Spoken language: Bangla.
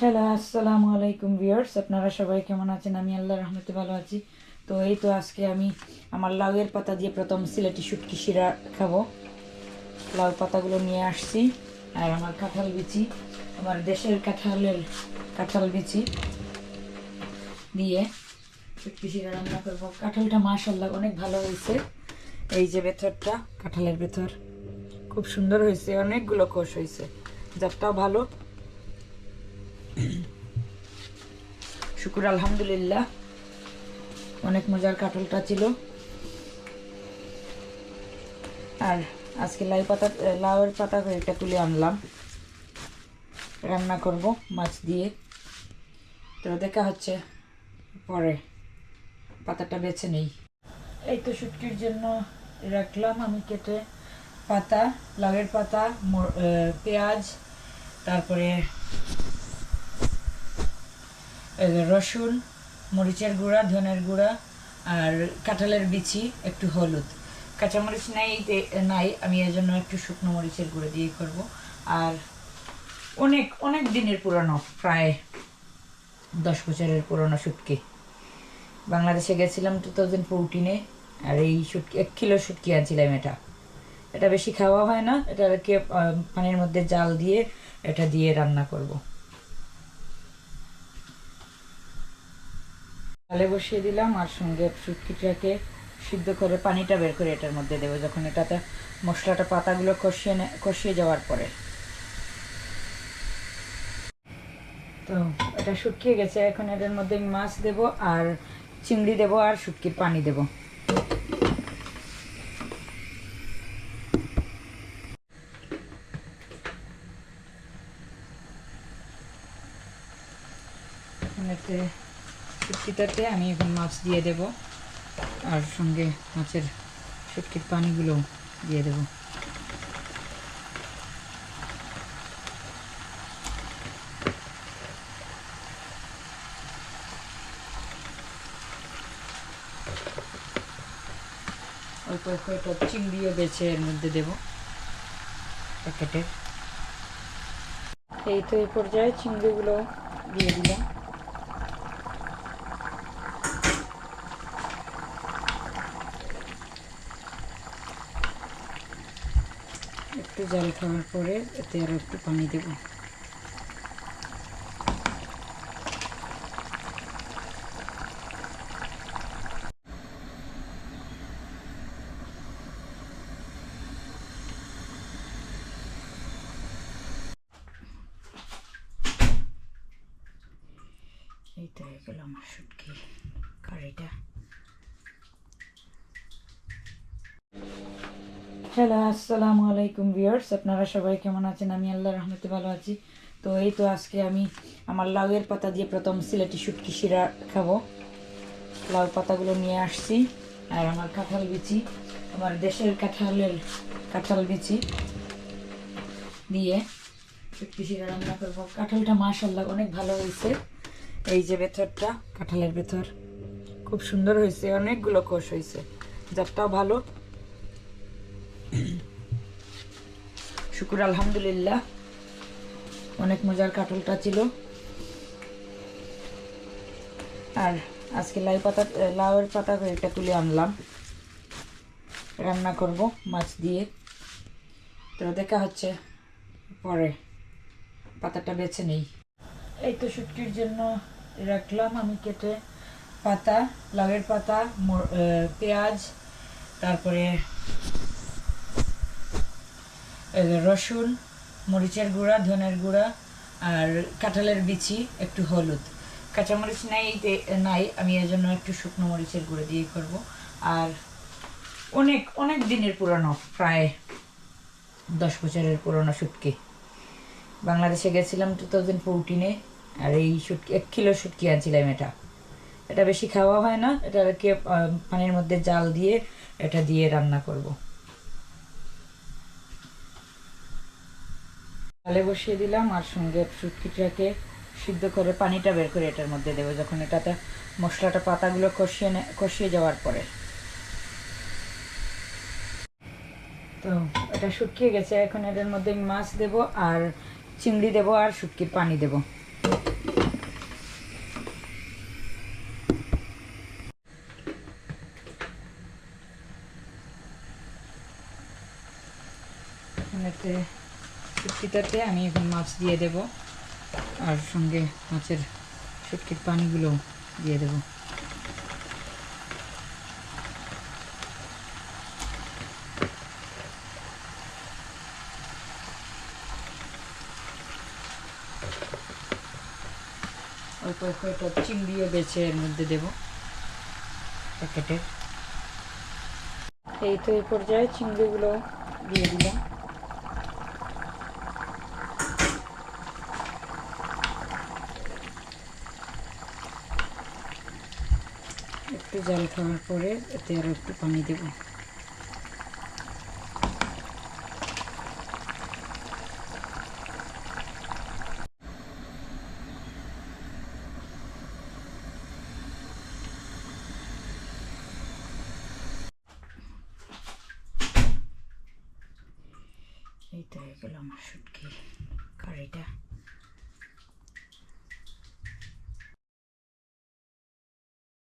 হ্যালো, আসসালামু আলাইকুম ভিউয়ার্স। আপনারা সবাই কেমন আছেন? আমি আল্লাহ রহমতে ভালো আছি। তো এই তো আজকে আমি আমার লাউয়ের পাতা দিয়ে প্রথম সিলেটি শুটকি শিরা খাব। লাউ পাতাগুলো নিয়ে আসছি। আর আমার কাঁঠাল বিচি, আমার দেশের কাঁঠালের কাঁঠাল বিচি দিয়ে শুটকি শিরা রান্না করব। কাঁঠালটা মাশাল্লাহ অনেক ভালো হয়েছে। এই যে ভেতরটা, কাঁঠালের ভেতর, খুব সুন্দর হয়েছে, অনেকগুলো কোষ হয়েছে। জাতটাও ভালো। শুকুর, আলহামদুলিল্লাহ। অনেক মজার কাটলটা ছিল। আর আজকে লাই পাতা, লাউয়ের পাতা এটা তুলে আনলাম। রান্না করব মাছ দিয়ে। তো দেখা হচ্ছে পরে। পাতাটা বেছে নেই। এই তো শুটকির জন্য রাখলাম আমি কেটে পাতা, লাউয়ের পাতা পেঁয়াজ, তারপরে রসুন মরিচের গুঁড়া ধনের গুঁড়া আর কাঁঠালের বিচি একটু হলুদ। কাঁচামরিচ নাই নাই আমি এর জন্য একটু শুকনো মরিচের গুঁড়ো দিয়ে করব। আর অনেক অনেক দিনের পুরনো প্রায় দশ বছরের পুরনো শুটকি। বাংলাদেশে গেছিলাম টু থাউজেন্ড ফোরটিনে আর এই শুটকি এক কিলো শুটকি আনছিলাম এটা। এটা বেশি খাওয়া হয় না আহ, পানির মধ্যে জাল দিয়ে এটা দিয়ে রান্না করব। তালে বসিয়ে দিলাম আর সঙ্গে শুটকিটাকে সিদ্ধ করে পানিটা বের করে এটার মধ্যে দেবো, যখন এটাতে মশলাটা, পাতাগুলো কষিয়ে কষিয়ে যাওয়ার পরে। তো এটা শুকিয়ে গেছে, এখন এটার মধ্যে আমি মাছ দেব আর চিংড়ি দেব আর শুটকির পানি দেব। এতে শুটকিটাতে আমি এখন মাছ দিয়ে দেব। আর সঙ্গে মাছের শুটকির পানিগুলো দিয়ে দেব। অল্প একটু চিংড়িও বেছে এর মধ্যে দেব প্যাকেটের। এই তো এই পর্যায়ে চিংড়িগুলো দিয়ে দিলাম। একটু জল খাওয়ার পরে এতে আরও একটু পানি দেব। এই তো হয়ে গেল আমার শুটকি কারিটা। হ্যালো, আসসালামু আলাইকুম ভিউয়ার্স, আপনারা সবাই কেমন আছেন? আমি আল্লাহ রহমতে ভালো আছি। তো এই তো আজকে আমি আমার লাউয়ের পাতা দিয়ে প্রথম সিলেটি শুটকি শিরা খাব। লাউ পাতাগুলো নিয়ে আসছি, আর আমার কাঁঠাল বিচি, আমার দেশের কাঁঠালের কাঁঠাল বিচি দিয়ে শুটকি শিরা রান্না করব। কাঁঠালটা মাশাল্লাহ অনেক ভালো হয়েছে। এই যে ভেতরটা কাঁঠালের ভেতর খুব সুন্দর হয়েছে, অনেকগুলো কোষ হয়েছে। জাতটাও ভালো শুকুর, আলহামদুলিল্লাহ। অনেক মজার কাটলটা ছিল। আর আজকে লাই পাতা, লাউয়ের পাতা এটা তুলে আনলাম। রান্না করব মাছ দিয়ে। তো দেখা হচ্ছে পরে। পাতাটা বেছে নেই। এই তো শুটকির জন্য রাখলাম আমি কেটে পাতা, লাউয়ের পাতা পেঁয়াজ, তারপরে রসুন, মরিচের গুঁড়া, ধনের গুঁড়া আর কাঁঠালের বিচি, একটু হলুদ। কাঁচামরিচ নাই নাই, আমি এর জন্য একটু শুকনো মরিচের গুঁড়ো দিয়ে করব। আর অনেক অনেক দিনের পুরনো, প্রায় দশ বছরের পুরনো শুটকি। বাংলাদেশে গেছিলাম টু থাউজেন্ড ফোরটিনে, আর এই শুটকি, এক কিলো শুটকি আনছিলাম এটা। এটা বেশি খাওয়া হয় না এটাকে পানির মধ্যে জাল দিয়ে এটা দিয়ে রান্না করব। তালে বসিয়ে দিলাম আর সঙ্গে শুটকিটাকে সিদ্ধ করে পানিটা বের করে এটার মধ্যে দেবো যখন এটাতে মশলাটা, পাতাগুলো কষিয়ে কষিয়ে যাওয়ার পরে। তো এটা শুকিয়ে গেছে, এখন এটার মধ্যে মাছ দেব আর চিংড়ি দেব আর শুটকির পানি দেব। এতে এটাতে আমি এখন মাছ দিয়ে দেব। আর সঙ্গে মাছের শুটকির পানিগুলো দিয়ে দেব। অল্প কয়েকটা চিংড়িও বেছে এর মধ্যে দেব প্যাকেটের। এই তো এই পর্যায়ে চিংড়িগুলো দিয়ে দিলাম। একটু জল খাওয়ার পরে এতে আরও একটু পানি দেব। এই তো হয়ে গেল আমার শুটকি কারিটা।